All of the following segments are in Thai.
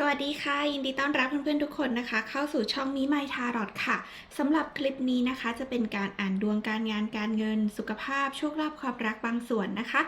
สวัสดีค่ะ ยินดีต้อนรับเพื่อนๆทุกคนนะคะ เข้าสู่ช่องนี้ไมทารอดค่ะสำหรับคลิปนี้นะคะจะเป็นการอ่านดวงการงานการเงิน สุขภาพโชคลาภความรักบางส่วนนะคะ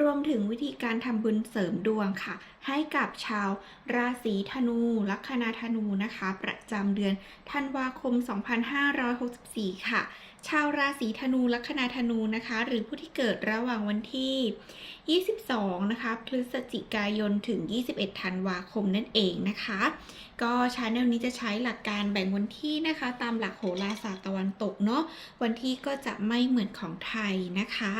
รวมถึงวิธีการทำบุญเสริมดวงค่ะ ให้กับชาวราศีธนู ลัคนาธนูนะคะ ประจำเดือนธันวาคม 2564 ค่ะ ชาวราศีธนูลัคนาธนูนะคะ หรือผู้ที่เกิดระหว่างวันที่ 22 นะคะพฤศจิกายนถึง 21 ธันวาคมนั่นเองนะคะ ก็ชาแนลนี้จะใช้หลักการแบ่งวันที่นะคะ ตามหลักโหราศาสตร์ตะวันตกเนาะวันที่ก็จะไม่เหมือนของไทยนะคะ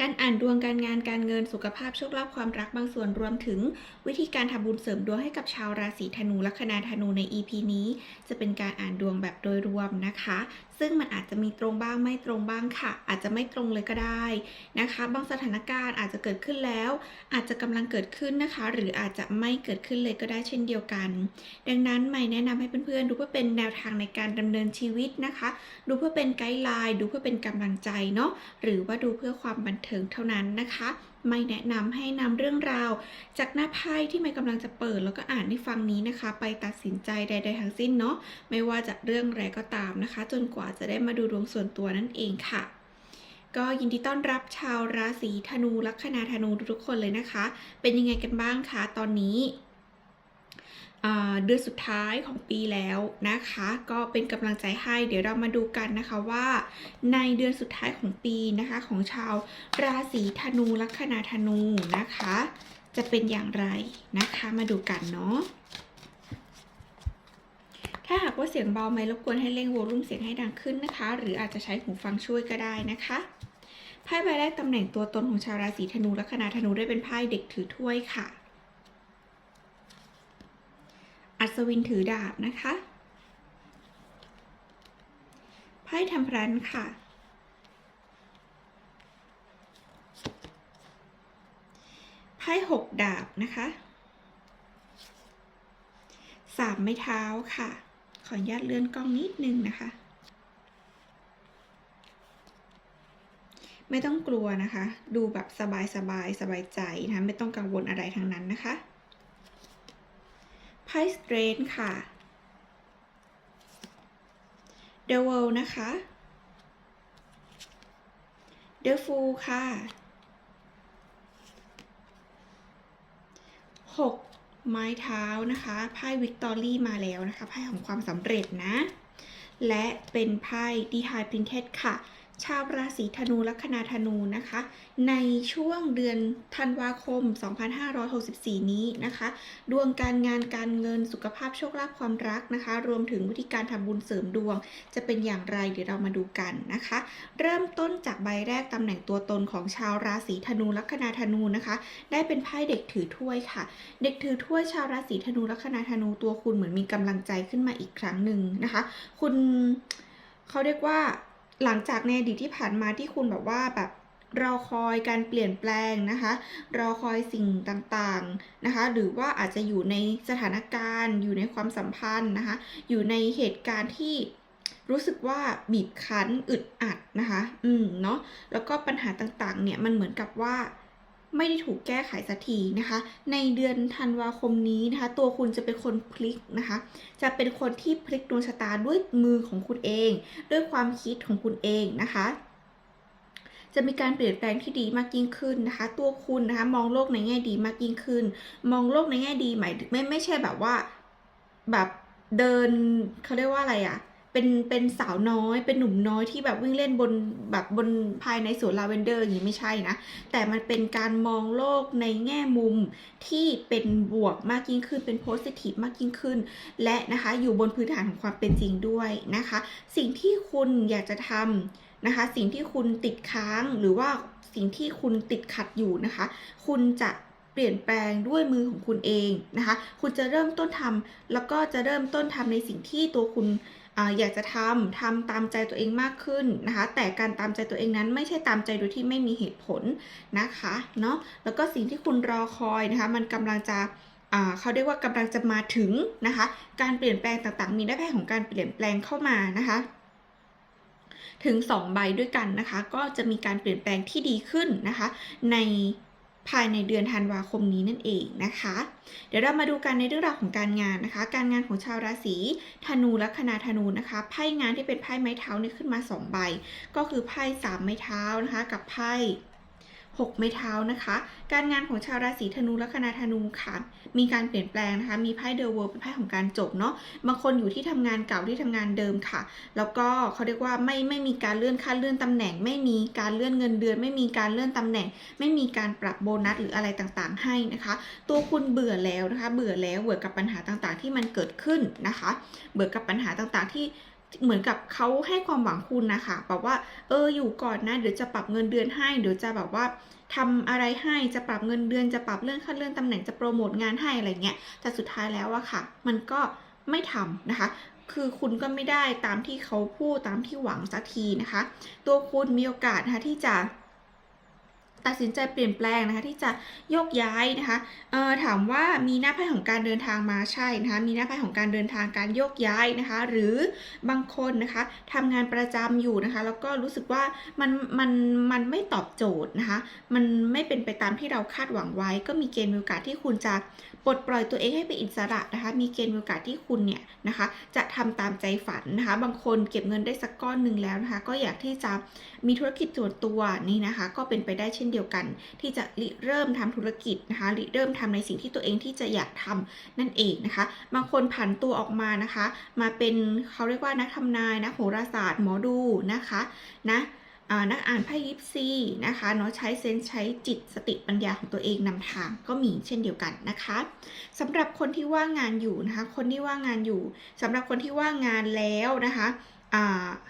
การอ่านดวงการงานการเงินสุขภาพโชคลาภความรักบางส่วนรวมถึง วิธีการทำบุญเสริมดวงให้กับชาวราศีธนูลัคนาธนูใน EP นี้ จะเป็นการอ่านดวงแบบโดยรวมนะคะ ซึ่งมันอาจจะมีตรงบ้างไม่ตรงบ้างค่ะ อาจจะไม่ตรงเลยก็ได้นะคะ บางสถานการณ์อาจจะเกิดขึ้นแล้ว อาจจะกำลังเกิดขึ้นนะคะ หรืออาจจะไม่เกิดขึ้นเลยก็ได้เช่นเดียวกัน ดังนั้นไม่แนะนำให้เพื่อนๆดูเพื่อเป็นแนวทางในการดำเนินชีวิตนะคะ ดูเพื่อเป็นไกด์ไลน์ดูเพื่อเป็นกำลังใจเนาะหรือว่าดูเพื่อความบันเทิงเท่านั้นนะคะ ไม่แนะนำให้นำเรื่องราว จากหน้าไพ่ที่ไม่กำลังจะเปิดแล้วก็อ่านให้ฟังนี้นะคะ ไปตัดสินใจใด ๆ ทั้งสิ้นเนาะไม่ว่าจะเรื่องอะไรก็ตามนะคะ จนกว่าจะได้มาดูดวงส่วนตัวนั่นเองค่ะก็ยินดีต้อนรับชาวราศีธนูลัคนาธนูทุกๆคนเลยนะคะ เป็นยังไงกันบ้างคะตอนนี้ เดือนสุดท้ายของปีแล้วนะคะ ก็เป็นกำลังใจให้เดี๋ยวเรามาดูกันนะคะว่าในเดือนสุดท้ายของปีนะคะของชาวราศีธนูลัคนาธนูนะคะ จะเป็นอย่างไรนะคะมาดูกันเนาะถ้าหากว่าเสียงเบาไหมรบกวนให้เร่งโวลูมเสียงให้ดังขึ้นนะคะ หรืออาจจะใช้หูฟังช่วยก็ได้นะคะไพ่ใบแรกตำแหน่งตัวตนของชาวราศีธนูลัคนาธนูได้เป็นไพ่เด็กถือถ้วยค่ะ อัศวินถือดาบนะคะไพ่ทำพรันค่ะ ไพ่หกดาบนะคะสามไม้เท้าค่ะ ขออนุญาตเลื่อนกล้องนิดนึงนะคะ ไม่ต้องกลัวนะคะ ดูแบบสบายสบายสบายใจนะคะไม่ต้องกังวลอะไรทั้งนั้นนะคะ ไพ่สเตรนค่ะเดอะเวลนะคะเดอะฟูค่ะหกไม้เท้านะคะไพ่วิกตอรี่มาแล้วนะคะไพ่ของความสำเร็จนะ และเป็นไพ่ดีไฮพรินเทสค่ะ ชาวราศีธนูลัคนาธนูนะคะ ในช่วงเดือนธันวาคม 2564 นี้นะคะ ดวงการงานการเงินสุขภาพโชคลาภความรักนะคะ รวมถึงวิธีการทำบุญเสริมดวง จะเป็นอย่างไรเดี๋ยวเรามาดูกันนะคะ เริ่มต้นจากใบแรกตำแหน่งตัวตนของชาวราศีธนูลัคนาธนูนะคะ ได้เป็นไพ่เด็กถือถ้วยค่ะ เด็กถือถ้วยชาวราศีธนูลัคนาธนูตัวคุณเหมือนมีกำลังใจขึ้นมาอีกครั้งหนึ่งนะคะ คุณเขาเรียกว่า หลังจากในอดีตที่ผ่านมาที่คุณแบบว่าแบบรอคอยการเปลี่ยนแปลงนะคะ รอคอยสิ่งต่างๆนะคะ หรือว่าอาจจะอยู่ในสถานการณ์ อยู่ในความสัมพันธ์นะคะ อยู่ในเหตุการณ์ที่รู้สึกว่าบีบคั้นอึดอัดนะคะ อืมเนาะ แล้วก็ปัญหาต่างๆ เนี่ยมันเหมือนกับว่า ไม่ได้ถูกแก้ไขสักทีนะคะ ในเดือนธันวาคมนี้นะคะ ตัวคุณจะเป็นคนพลิกนะคะ จะเป็นคนที่พลิกดวงชะตาด้วยมือของคุณเอง ด้วยความคิดของคุณเองนะคะจะมีการเปลี่ยนแปลงที่ดีมากยิ่งขึ้นนะคะ ตัวคุณนะคะมองโลกในแง่ดีมากยิ่งขึ้น มองโลกในแง่ดีหมายถึงไม่ไม่ใช่แบบว่าแบบเดินเขาเรียกว่าอะไรอะ่ะ เป็นเป็นสาวน้อย เป็นหนุ่มน้อยที่แบบวิ่งเล่นบนแบบบนภายในสวนลาเวนเดอร์อย่างนี้ไม่ใช่นะ แต่มันเป็นการมองโลกในแง่มุมที่เป็นบวกมากยิ่งขึ้น เป็นโพสิทีฟมากยิ่งขึ้น และนะคะอยู่บนพื้นฐานของความเป็นจริงด้วยนะคะ สิ่งที่คุณอยากจะทำนะคะ สิ่งที่คุณติดค้างหรือว่าสิ่งที่คุณติดขัดอยู่นะคะ คุณจะเปลี่ยนแปลงด้วยมือของคุณเองนะคะ คุณจะเริ่มต้นทำแล้วก็จะเริ่มต้นทำในสิ่งที่ตัวคุณ อยากจะทำทำตามใจตัวเองมากขึ้นนะคะ แต่การตามใจตัวเองนั้นไม่ใช่ตามใจโดยที่ไม่มีเหตุผลนะคะเนาะแล้วก็สิ่งที่คุณรอคอยนะคะมันกำลังจะเขาเรียกว่ากำลังจะมาถึงนะคะ การเปลี่ยนแปลงต่างๆ มีได้แพ่ของการเปลี่ยนแปลงเข้ามานะคะถึง 2 ใบด้วยกันนะคะ ก็จะมีการเปลี่ยนแปลงที่ดีขึ้นนะคะ ใน ภายในเดือนธันวาคมนี้นั่นเองนะคะ เดี๋ยวเรามาดูกันในเรื่องราวของการงานนะคะ การงานของชาวราศีธนูและคณาธนูนะคะไพ่งานที่เป็นไพ่ไม้เท้านี่ขึ้นมาสองใบ ก็คือไพ่สามไม้เท้านะคะ กับไพ่ หกไม้เท้านะคะ การงานของชาวราศีธนูและคนาธนูค่ะ มีการเปลี่ยนแปลงนะคะ มีไพ่เดอะเวิร์เป็นไพ่ของการจบเนาะ บางคนอยู่ที่ทำงานเก่าที่ทำงานเดิมค่ะ แล้วก็เขาเรียกว่าไม่ไม่มีการเลื่อนขั้นเลื่อนตำแหน่ง ไม่มีการเลื่อนเงินเดือน ไม่มีการเลื่อนตำแหน่ง ไม่มีการปรับโบนัสหรืออะไรต่างๆ ให้นะคะ ตัวคุณเบื่อแล้วนะคะ เบื่อแล้วเบื่อกับปัญหาต่างๆ ที่มันเกิดขึ้นนะคะ เบื่อกับปัญหาต่างๆที่ เหมือนกับเขาให้ความหวังคุณนะคะแบบว่า เอออยู่ก่อนนะเดี๋ยวจะปรับเงินเดือนให้เดี๋ยวจะแบบว่าทำอะไรให้จะปรับเงินเดือนจะปรับเลื่อนขั้นเลื่อนตำแหน่งจะโปรโมทงานให้อะไรเงี้ยแต่สุดท้ายแล้วอะค่ะ มันก็ไม่ทำนะคะ คือคุณก็ไม่ได้ตามที่เขาพูดตามที่หวังสักทีนะคะ ตัวคุณมีโอกาสนะคะที่จะ ตัดสินใจเปลี่ยนแปลงนะคะที่จะโยกย้ายนะคะเอ่อถามว่ามีหน้าไพ่ของการเดินทางมาใช่นะคะมีหน้าไพ่ของการเดินทางการโยกย้ายนะคะ หรือบางคนนะคะทำงานประจำอยู่นะคะ แล้วก็รู้สึกว่ามันมันมันไม่ตอบโจทย์นะคะ มันไม่เป็นไปตามที่เราคาดหวังไว้ ก็มีเกณฑ์โอกาสที่คุณจะปลดปล่อยตัวเองให้เป็นอิสระนะคะ มีเกณฑ์โอกาสที่คุณเนี่ยนะคะ จะทำตามใจฝันนะคะ บางคนเก็บเงินได้สักก้อนหนึ่งแล้วนะคะ ก็อยากที่จะมีธุรกิจส่วนตัวนี่นะคะ ก็เป็นไปได้เช่นเดียวกัน ที่จะริเริ่มทำธุรกิจนะคะริเริ่มทำในสิ่งที่ตัวเองที่จะอยากทำนั่นเองนะคะ บางคนผันตัวออกมานะคะ มาเป็นเขาเรียกว่านักทำนายนะโหราศาสตร์หมอดูนะคะนะนักอ่านไพ่ยิปซีนะคะเนาะใช้เซนส์ใช้จิตสติปัญญาของตัวเองนำทางก็มีเช่นเดียวกันนะคะสำหรับคนที่ว่างงานอยู่นะคะ คนที่ว่างงานอยู่สำหรับคนที่ว่างงานแล้วนะคะ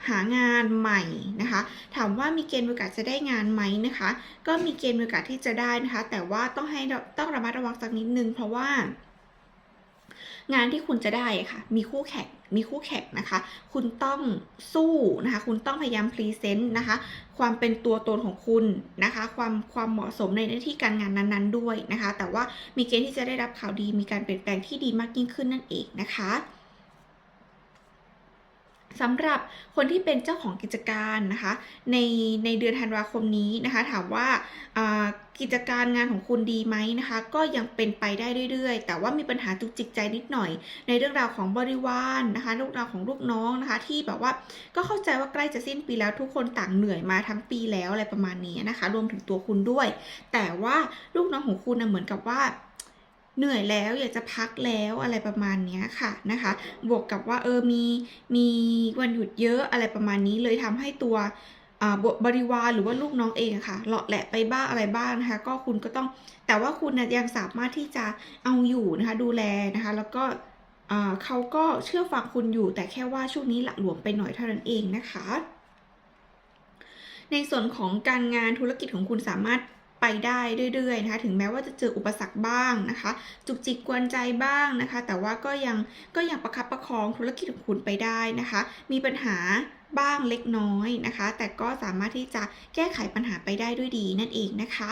หางานใหม่นะคะ ถามว่ามีเกณฑ์โอกาสจะได้งานไหมนะคะ ก็มีเกณฑ์โอกาสที่จะได้นะคะ แต่ว่าต้องให้ต้องระมัดระวังสักนิดนึง เพราะว่า งานที่คุณจะได้ค่ะ มีคู่แข่งมีคู่แข่งนะคะ คุณต้องสู้นะคะ คุณต้องพยายามพรีเซนต์นะคะ ความเป็นตัวตนของคุณนะคะ ความความเหมาะสมในหน้าที่การงานนั้นๆ ด้วยนะคะ แต่ว่ามีเกณฑ์ที่จะได้รับข่าวดี มีการเปลี่ยนแปลงที่ดีมากยิ่งขึ้นนั่นเองนะคะ สำหรับคนที่เป็นเจ้าของกิจการนะคะ ในในเดือนธันวาคมนี้นะคะ ถามว่ากิจการงานของคุณดีไหมนะคะ ก็ยังเป็นไปได้เรื่อยๆ แต่ว่ามีปัญหาจุกจิกใจนิดหน่อย ในเรื่องราวของบริวารนนะคะเรื่องราวของลูกน้องนะคะ ที่แบบว่าก็เข้าใจว่าใกล้จะสิ้นปีแล้วทุกคนต่างเหนื่อยมาทั้งปีแล้วอะไรประมาณนี้นะคะ รวมถึงตัวคุณด้วย แต่ว่าลูกน้องของคุณนะเหมือนกับว่า เหนื่อยแล้วอยากจะพักแล้วอะไรประมาณนี้ค่ะนะคะ บวกกับว่าเออมีมีวันหยุดเยอะอะไรประมาณนี้เลยทำให้ตัวบริวารหรือว่าลูกน้องเองค่ะเลาะแหละไปบ้างอะไรบ้างนะคะก็คุณก็ต้องแต่ว่าคุณนะยังสามารถที่จะเอาอยู่นะคะดูแลนะคะแล้วก็เขาก็เชื่อฟังคุณอยู่ แต่แค่ว่าช่วงนี้หละหลวมไปหน่อยเท่านั้นเองนะคะ ในส่วนของการงานธุรกิจของคุณสามารถ ไปได้เรื่อยๆนะคะถึงแม้ว่าจะเจออุปสรรคบ้างนะคะ จุกจิกกวนใจบ้างนะคะ แต่ว่าก็ยังก็ยังประคับประคองธุรกิจของคุณไปได้นะคะ มีปัญหาบ้างเล็กน้อยนะคะ แต่ก็สามารถที่จะแก้ไขปัญหาไปได้ด้วยดีนั่นเองนะคะ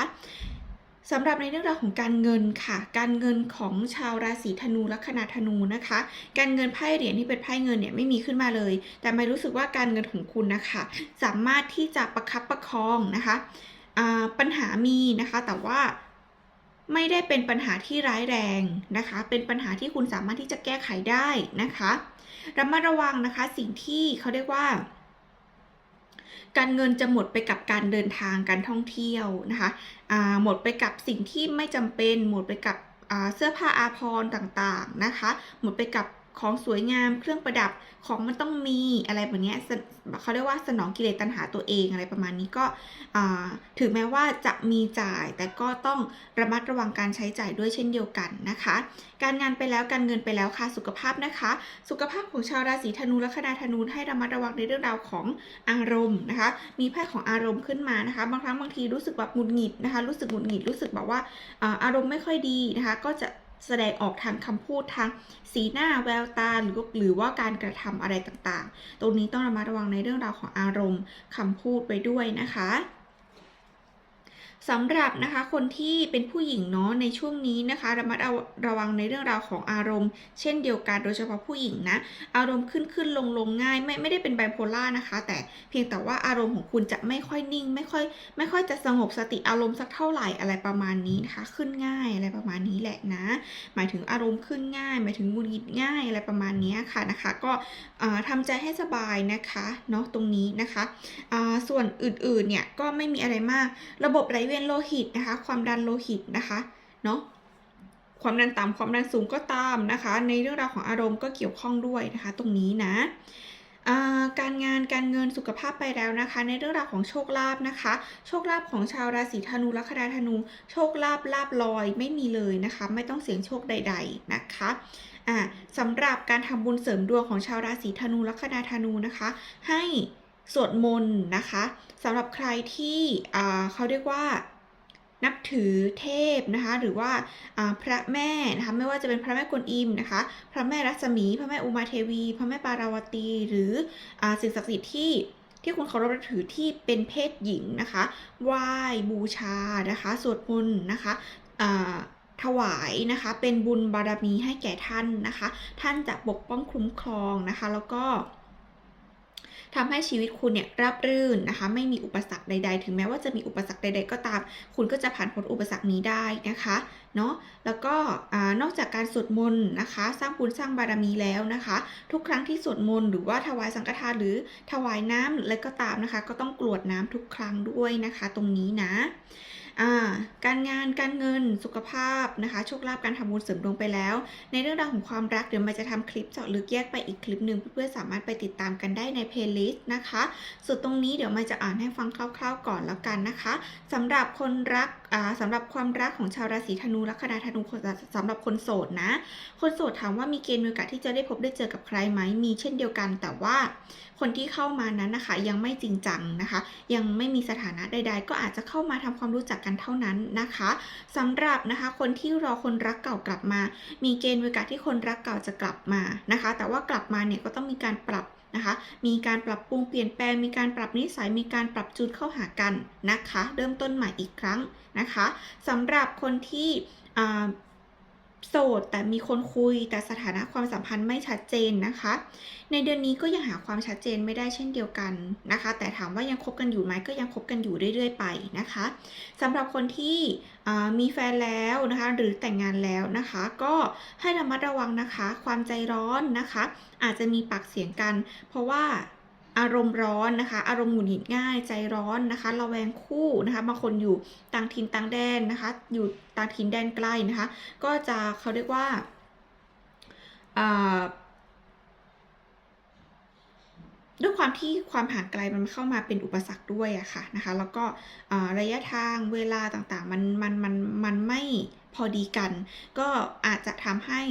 สำหรับในเรื่องราวของการเงินค่ะ การเงินของชาวราศีธนูลัคนาธนูนะคะ การเงินไพ่เหรียญที่เป็นไพ่เงินเนี่ยไม่มีขึ้นมาเลย แต่ไม่รู้สึกว่าการเงินของคุณนะคะ สามารถที่จะประคับประคองนะคะ ปัญหามีนะคะ แต่ว่าไม่ได้เป็นปัญหาที่ร้ายแรงนะคะ เป็นปัญหาที่คุณสามารถที่จะแก้ไขได้นะคะระมัดระวังนะคะสิ่งที่เขาเรียกว่า การเงินจะหมดไปกับการเดินทางการท่องเที่ยวนะคะหมดไปกับสิ่งที่ไม่จำเป็น หมดไปกับเสื้อผ้าอาภรณ์ต่างๆนะคะ หมดไปกับ ของสวยงามเครื่องประดับของมันต้องมีอะไรแบบนี้เขาเรียกว่าสนองกิเลสตัณหาตัวเองอะไรประมาณนี้ก็ถึงแม้ว่าจะมีจ่าย แต่ก็ต้องระมัดระวังการใช้จ่ายด้วยเช่นเดียวกันนะคะ การงานไปแล้วการเงินไปแล้วค่ะสุขภาพนะคะ สุขภาพของชาวราศีธนูและคณาธนูให้ระมัดระวังในเรื่องราวของอารมณ์นะคะ มีไพ่ของอารมณ์ขึ้นมานะคะ บางครั้งบางทีรู้สึกแบบหงุดหงิดนะคะ รู้สึกหงุดหงิดรู้สึกแบบว่าอารมณ์ไม่ค่อยดีนะคะ ก็จะ แสดงออกทางคำพูดทางสีหน้าแววตาหรือหรือว่าการกระทำอะไรต่างๆ ตรงนี้ต้องระมัดระวังในเรื่องราวของอารมณ์คำพูดไปด้วยนะคะ สำหรับนะคะคนที่เป็นผู้หญิงเนาะในช่วงนี้นะคะระมัดระวังในเรื่องราวของอารมณ์ เช่นเดียวกันโดยเฉพาะผู้หญิงนะ อารมณ์ขึ้นขึ้นลงลงง่าย ไม่ไม่ได้เป็นไบโพล่านะคะ แต่เพียงแต่ว่าอารมณ์ของคุณจะไม่ค่อยนิ่ง ไม่ค่อย ไม่ค่อยจะสงบสติอารมณ์สักเท่าไหร่อะไรประมาณนี้นะคะ ขึ้นง่ายอะไรประมาณนี้แหละนะ หมายถึงอารมณ์ขึ้นง่าย หมายถึงหงุดหงิดง่ายอะไรประมาณนี้ค่ะนะคะ ก็อ่าทำใจให้สบายนะคะเนาะตรงนี้นะคะอ่าส่วนอื่นๆเนี่ยก็ไม่มีอะไรมากระบบไหลเวียนโลหิตนะคะ ความดันโลหิตนะคะเนาะความดันต่ำความดันสูงก็ตามนะคะ ในเรื่องราวของอารมณ์ก็เกี่ยวข้องด้วยนะคะ ตรงนี้นะการงานการเงินสุขภาพไปแล้วนะคะ ในเรื่องราวของโชคลาภนะคะ โชคลาภของชาวราศีธนูลัคนาธนู โชคลาภลาบลอยไม่มีเลยนะคะ ไม่ต้องเสี่ยงโชคใด ๆนะคะสำหรับการทำบุญเสริมดวงของชาวราศีธนูลัคนาธนูนะคะ ให้สวดมนต์นะคะ สำหรับใครที่เขาเรียกว่านับถือเทพนะคะหรือว่าพระแม่นะคะไม่ว่าจะเป็นพระแม่กวนอิมนะคะ พระแม่รัศมี พระแม่อุมาเทวี พระแม่ปาราวตี หรืออสิ่งศักดิ์สิทธิ์ที่ที่คุณเคารพนับถือที่เป็นเพศหญิงนะคะไหว้บูชานะคะสวดมนต์นะคะถวายนะคะ เป็นบุญบารมีให้แก่ท่านนะคะ ท่านจะปกป้องคุ้มครองนะคะ แล้วก็ ทำให้ชีวิตคุณเนี่ยราบรื่นนะคะ ไม่มีอุปสรรคใด ๆ ถึงแม้ว่าจะมีอุปสรรคใด ๆ ก็ตาม คุณก็จะผ่านพ้นอุปสรรคนี้ได้นะคะเนาะแล้วก็นอกจากการสวดมนต์นะคะ สร้างบุญสร้างบารมีแล้วนะคะ ทุกครั้งที่สวดมนต์หรือว่าถวายสังฆทานหรือถวายน้ำหรืออะไรก็ตามนะคะ ก็ต้องกรวดน้ำทุกครั้งด้วยนะคะ ตรงนี้นะ การงานการเงินสุขภาพนะคะโชคลาภการทำบุญเสริมดวงไปแล้ว ในเรื่องราวของความรักเดี๋ยวมันจะทำคลิปเจาะลึกแยกไปอีกคลิปหนึ่งเพื่อนๆสามารถไปติดตามกันได้ในเพลย์ลิสต์นะคะส่วนตรงนี้เดี๋ยวมันจะอ่านให้ฟังคร่าว ๆก่อนแล้วกันนะคะสำหรับคนรัก สำหรับความรักของชาวราศีธนูลัคนาธนูสำหรับคนโสดนะ คนโสดถามว่ามีเกณฑ์มีโอกาสที่จะได้พบได้เจอกับใครไหมมีเช่นเดียวกัน แต่ว่าคนที่เข้ามานั้นนะคะ ยังไม่จริงจังนะคะ ยังไม่มีสถานะใด ๆ ก็อาจจะเข้ามาทำความรู้จักกันเท่านั้นนะคะสำหรับนะคะคนที่รอคนรักเก่ากลับมา มีเกณฑ์มีโอกาสที่คนรักเก่าจะกลับมานะคะ แต่ว่ากลับมาเนี่ยก็ต้องมีการปรับ นะคะ มีการปรับปรุงเปลี่ยนแปลง มีการปรับนิสัย มีการปรับจูนเข้าหากันนะคะ เริ่มต้นใหม่อีกครั้งนะคะสำหรับคนที่ โสดแต่มีคนคุยแต่สถานะความสัมพันธ์ไม่ชัดเจนนะคะ ในเดือนนี้ก็ยังหาความชัดเจนไม่ได้เช่นเดียวกันนะคะ แต่ถามว่ายังคบกันอยู่ไหมก็ยังคบกันอยู่เรื่อยๆไปนะคะสำหรับคนที่มีแฟนแล้วนะคะ หรือแต่งงานแล้วนะคะ ก็ให้ระมัดระวังนะคะ ความใจร้อนนะคะ อาจจะมีปากเสียงกัน เพราะว่า อารมณ์ร้อนนะคะ อารมณ์หงุดหงิดง่ายใจร้อนนะคะ ระแวงคู่นะคะบางคนอยู่ต่างถิ่นต่างแดนนะคะ อยู่ต่างถิ่นแดนไกลนะคะ ก็จะเขาเรียกว่าด้วยความที่ความห่างไกลมันเข้ามาเป็นอุปสรรคด้วยอะค่ะนะคะ แล้วก็ระยะทางเวลาต่างๆ มันมันมันมันไม่พอดีกัน ก็อาจจะทำให้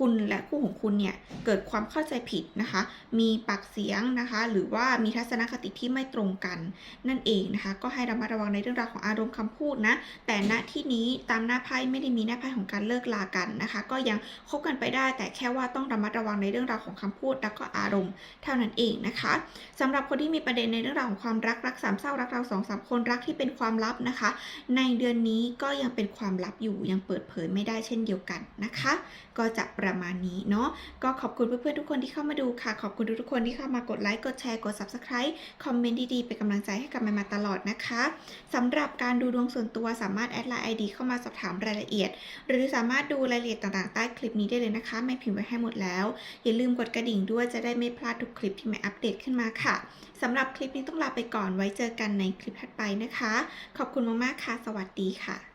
คุณและคู่ของคุณเนี่ยเกิดความเข้าใจผิดนะคะ มีปากเสียงนะคะ หรือว่ามีทัศนคติที่ไม่ตรงกัน นั่นเองนะคะ ก็ให้ระมัดระวังในเรื่องราวของอารมณ์คำพูดนะ แต่ณที่นี้ตามหน้าไพ่ไม่ได้มีหน้าไพ่ของการเลิกลากันนะคะ ก็ยังคบกันไปได้ แต่แค่ว่าต้องระมัดระวังในเรื่องราวของคำพูด แล้วก็อารมณ์เท่านั้นเองนะคะสำหรับคนที่มีประเด็นในเรื่องราวของความรักรักสามเศร้ารักเราสองสามคนรักที่เป็นความลับนะคะ ในเดือนนี้ก็ยังเป็นความลับอยู่ยังเปิดเผยไม่ได้เช่นเดียวกันนะคะ ก็จะประมาณนี้เนาะก็ขอบคุณเพื่อนๆทุกคนที่เข้ามาดูค่ะ ขอบคุณทุกคนที่เข้ามากดไลค์กดแชร์กด subscribe คอมเมนต์ดีๆเป็นกำลังใจให้กับแมนมาตลอดนะคะสำหรับการดูดวงส่วนตัวสามารถแอดไลน์ ID เข้ามาสอบถามรายละเอียด หรือสามารถดูรายละเอียดต่างๆ ใต้คลิปนี้ได้เลยนะคะ ไม่พิมพ์ไว้ให้หมดแล้ว อย่าลืมกดกระดิ่งด้วยจะได้ไม่พลาดทุกคลิปที่แม่อัปเดตขึ้นมาค่ะสำหรับคลิปนี้ต้องลาไปก่อนไว้เจอกันในคลิปถัดไปนะคะ ขอบคุณมากๆค่ะ สวัสดีค่ะ